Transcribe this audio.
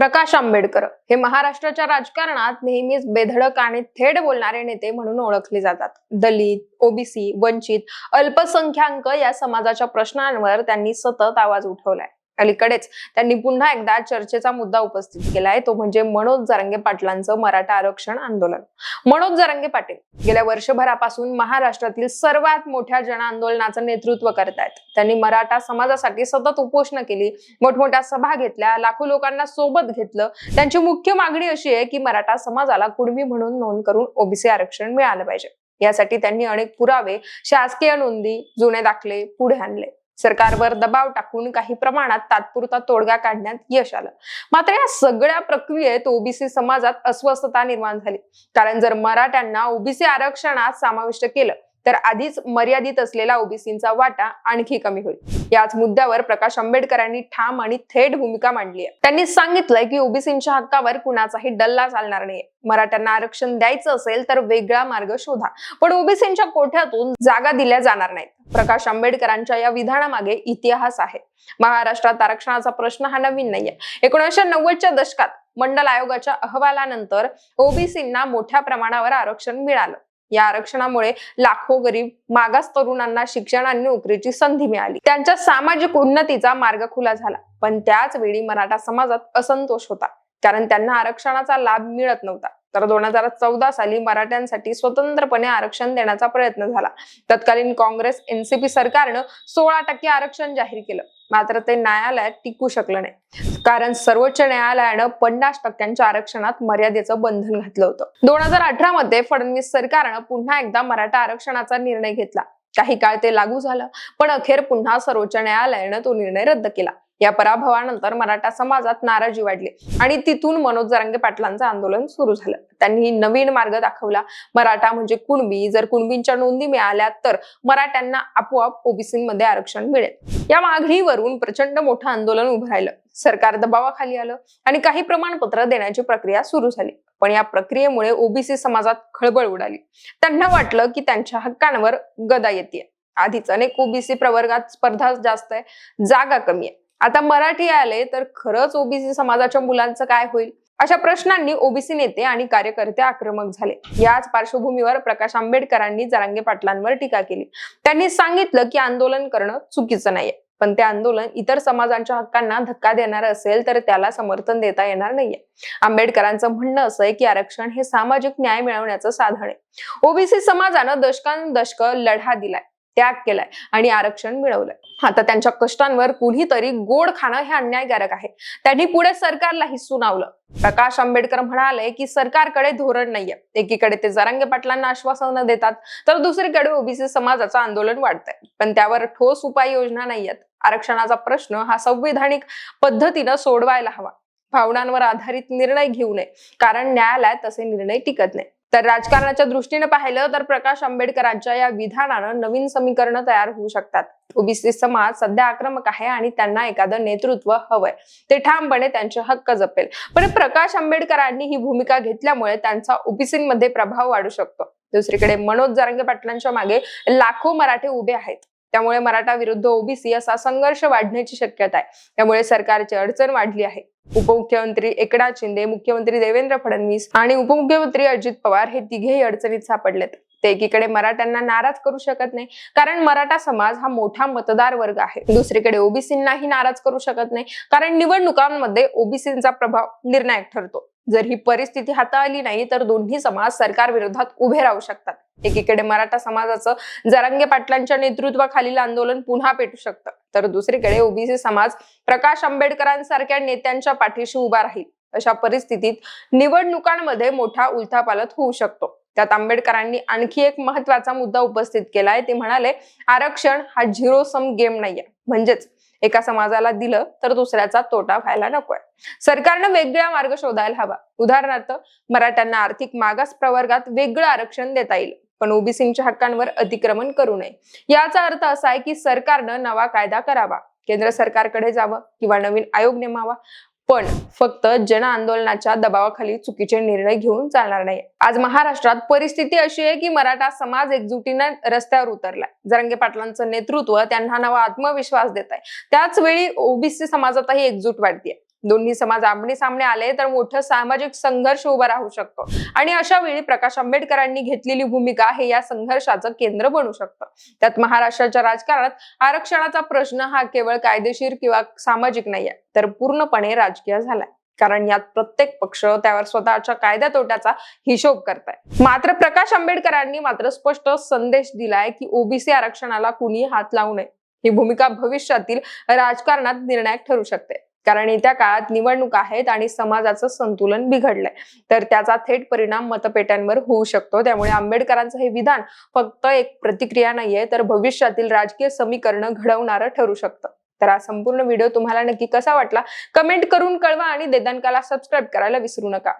प्रकाश आंबेडकर. हे महाराष्ट्राच्या राजकारणात नेहमीच बेधडक आणि थेट बोलणारे नेते म्हणून ओळखले जातात. दलित ओबीसी वंचित अल्पसंख्याक या समाजाच्या प्रश्नांवर त्यांनी सतत आवाज उठवलाय. अलीकडेच त्यांनी पुन्हा एकदा चर्चेचा मुद्दा उपस्थित केलाय. तो म्हणजे मनोज जरांगे पाटलांचं मराठा आरक्षण आंदोलन. मनोज जरांगे पाटील गेल्या वर्षभरापासून महाराष्ट्रातील सर्वात मोठ्या जन आंदोलनाचं नेतृत्व करतायत. त्यांनी मराठा समाजासाठी सतत उपोषण केली मोठमोठ्या सभा घेतल्या लाखो लोकांना सोबत घेतलं. त्यांची मुख्य मागणी अशी आहे की मराठा समाजाला कुणबी म्हणून नोंद करून ओबीसी आरक्षण मिळालं पाहिजे. यासाठी त्यांनी अनेक पुरावे शासकीय नोंदी जुने दाखले पुढे आणले. सरकारवर दबाव टाकून काही प्रमाणात तात्पुरता तोडगा काढण्यात यश आलं. मात्र या सगळ्या प्रक्रियेत ओबीसी समाजात अस्वस्थता निर्माण झाली. कारण जर मराठ्यांना ओबीसी आरक्षणात समाविष्ट केलं तर आधीच मर्यादित असलेला ओबीसींचा वाटा आणखी कमी होईल. याच मुद्द्यावर प्रकाश आंबेडकरांनी ठाम आणि थेट भूमिका मांडली आहे. त्यांनी सांगितलंय की ओबीसींच्या हक्कावर कुणाचाही डल्ला चालणार नाही मराठ्यांना आरक्षण द्यायचं असेल तर वेगळा मार्ग शोधा. पण ओबीसींच्या कोठ्यातून जागा दिल्या जाणार नाहीत. प्रकाश आंबेडकरांच्या या विधानामागे इतिहास आहे. महाराष्ट्रात आरक्षणाचा प्रश्न हा नवीन नाहीये. एकोणीसशे नव्वदच्या दशकात मंडल आयोगाच्या अहवालानंतर ओबीसींना मोठ्या प्रमाणावर आरक्षण मिळालं. या आरक्षणामुळे लाखो गरीब मागास तरुणांना शिक्षण आणि नोकरीची संधी मिळाली. त्यांच्या सामाजिक उन्नतीचा मार्ग खुला झाला. पण त्याच वेळी मराठा समाजात असंतोष होता. कारण त्यांना आरक्षणाचा लाभ मिळत नव्हता. तर दोन हजार चौदा साली मराठ्यांसाठी स्वतंत्रपणे आरक्षण देण्याचा प्रयत्न झाला. तत्कालीन काँग्रेस एनसीपी सरकारनं सोळा टक्के आरक्षण जाहीर केलं. मात्र ते न्यायालयात टिकू शकलं नाही. कारण सर्वोच्च न्यायालयानं पन्नास टक्क्यांच्या आरक्षणात मर्यादेचं बंधन घातलं होतं. दोन हजार अठरा मध्ये फडणवीस सरकारनं पुन्हा एकदा मराठा आरक्षणाचा निर्णय घेतला. काही काळ ते लागू झालं पण अखेर पुन्हा सर्वोच्च न्यायालयानं तो निर्णय रद्द केला. या पराभवानंतर मराठा समाजात नाराजी वाढली आणि तिथून मनोज जरांगे पाटलांचं आंदोलन सुरू झालं. त्यांनी नवीन मार्ग दाखवला. मराठा म्हणजे कुणबी. जर कुणबींच्या नोंदी मिळाल्या तर मराठ्यांना आपोआप ओबीसीमध्ये आरक्षण मिळेल. या मागणीवरून प्रचंड मोठं आंदोलन उभं राहिलं. सरकार दबावाखाली आलं आणि काही प्रमाणपत्र देण्याची प्रक्रिया सुरू झाली. पण या प्रक्रियेमुळे ओबीसी समाजात खळबळ उडाली. त्यांना वाटलं की त्यांच्या हक्कांवर गदा येते आधीच अनेक ओबीसी प्रवर्गात स्पर्धा जास्त आहे. जागा कमी आहे. आता मराठी आले तर खरंच ओबीसी समाजाच्या मुलांचं काय होईल? अशा प्रश्नांनी ओबीसी नेते आणि कार्यकर्ते आक्रमक झाले. याच पार्श्वभूमीवर प्रकाश आंबेडकरांनी जरांगे पाटलांवर टीका केली. त्यांनी सांगितलं की आंदोलन करणं चुकीचं नाहीये. पण ते आंदोलन इतर समाजांच्या हक्कांना धक्का देणार असेल तर त्याला समर्थन देता येणार नाहीये. आंबेडकरांचं म्हणणं असं आहे की आरक्षण हे सामाजिक न्याय मिळवण्याचं साधन आहे. ओबीसी समाजानं दशकांदशक लढा दिलाय. त्याग केलाय आणि आरक्षण मिळवलंय. आता त्यांच्या कष्टांवर कुणीतरी गोड खाणं हे अन्यायकारक आहे. त्यांनी पुढे सरकारलाही सुनावलं. प्रकाश आंबेडकर म्हणाले की सरकारकडे धोरण नाहीये. एकीकडे ते जरांगे पाटलांना आश्वासनं देतात तर दुसरीकडे ओबीसी समाजाचं आंदोलन वाढतंय. पण त्यावर ठोस उपाययोजना नाहीयेत. आरक्षणाचा प्रश्न हा संविधानिक पद्धतीनं सोडवायला हवा. भावनांवर आधारित निर्णय घेऊ नये. कारण न्यायालयात तसे निर्णय टिकत नाही तर राजकारणाच्या दृष्टीने पाहिलं तर प्रकाश आंबेडकरांच्या या विधानानं नवीन समीकरणं तयार होऊ शकतात. ओबीसी समाज सध्या आक्रमक आहे आणि त्यांना एखादं नेतृत्व हवंय. ते ठामपणे त्यांचे हक्क जपेल. पण प्रकाश आंबेडकरांनी ही भूमिका घेतल्यामुळे त्यांचा ओबीसीमध्ये प्रभाव वाढू शकतो. दुसरीकडे मनोज जरंगे पाटलांच्या मागे लाखो मराठे उभे आहेत. त्यामुळे मराठा विरुद्ध ओबीसी असा संघर्ष वाढण्याची शक्यता आहे. त्यामुळे सरकारची अडचण वाढली आहे. उपमुख्यमंत्री एकनाथ शिंदे मुख्यमंत्री देवेंद्र फडणवीस आणि उपमुख्यमंत्री अजित पवार हे तिघेही अडचणीत सापडलेत. ते एकीकडे मराठ्यांना नाराज करू शकत नाही कारण मराठा समाज हा मोठा मतदार वर्ग आहे. दुसरीकडे ओबीसींनाही नाराज करू शकत नाही कारण निवडणुकांमध्ये ओबीसींचा प्रभाव निर्णायक ठरतो. जर ही परिस्थिती हाताळली नाही तर दोन्ही समाज सरकार विरोधात उभे राहू शकतात. एकीकडे मराठा समाजाचं जरांगे पाटलांच्या नेतृत्वाखालील आंदोलन पुन्हा पेटू शकतं. तर दुसरीकडे ओबीसी समाज प्रकाश आंबेडकरांसारख्या नेत्यांच्या पाठीशी उभा राहील. अशा परिस्थितीत निवडणुकांमध्ये मोठा उलथापालथ होऊ शकतो. त्यात आंबेडकरांनी आणखी एक महत्त्वाचा मुद्दा उपस्थित केलाय ते म्हणाले आरक्षण हा झिरो सम गेम नाहीये. म्हणजेच एका समाजाला दिलं तर दुसऱ्याचा तोटा व्हायला नकोय. सरकारनं वेगळा मार्ग शोधायला हवा. उदाहरणार्थ मराठ्यांना आर्थिक मागास प्रवर्गात वेगळं आरक्षण देता येईल. पण ओबीसींच्या हक्कांवर अतिक्रमण करू नये. याचा अर्थ असा आहे की सरकारनं नवा कायदा करावा. केंद्र सरकारकडे जावं किंवा नवीन आयोग नेमावा. पण फक्त जन आंदोलनाच्या दबावाखाली चुकीचे निर्णय घेऊन चालणार नाही. आज महाराष्ट्रात परिस्थिती अशी आहे की मराठा समाज एकजुटीनं रस्त्यावर उतरलाय जरंगे पाटलांचं नेतृत्व त्यांना नवा आत्मविश्वास देत आहे त्याच वेळी ओबीसी समाजातही एकजूट वाढतीये. दोन्ही समाज आमने सामने आले तर मोठं सामाजिक संघर्ष उभा राहू शकतो. आणि अशा वेळी प्रकाश आंबेडकरांनी घेतलेली भूमिका हे या संघर्षाचं केंद्र बनू शकतं. त्यात महाराष्ट्राच्या राजकारणात आरक्षणाचा प्रश्न हा केवळ कायदेशीर किंवा सामाजिक नाहीये तर पूर्णपणे राजकीय झालाय. कारण यात प्रत्येक पक्ष त्यावर स्वतःच्या कायद्या तोट्याचा हिशोब करताय. मात्र प्रकाश आंबेडकरांनी मात्र स्पष्ट संदेश दिलाय की ओबीसी आरक्षणाला कुणी हात लावू नये. ही भूमिका भविष्यातील राजकारणात निर्णायक ठरू शकते. कारण येत्या काळात निवडणूक आहेत आणि समाजाचं संतुलन बिघडलंय. तर त्याचा थेट परिणाम मतपेट्यांवर होऊ शकतो. त्यामुळे आंबेडकरांचं हे विधान फक्त एक प्रतिक्रिया नाहीये तर भविष्यातील राजकीय समीकरण घडवणारं ठरू शकतं. तर हा संपूर्ण व्हिडिओ तुम्हाला नक्की कसा वाटला? कमेंट करून कळवा आणि देदानकाला सबस्क्राईब करायला विसरू नका.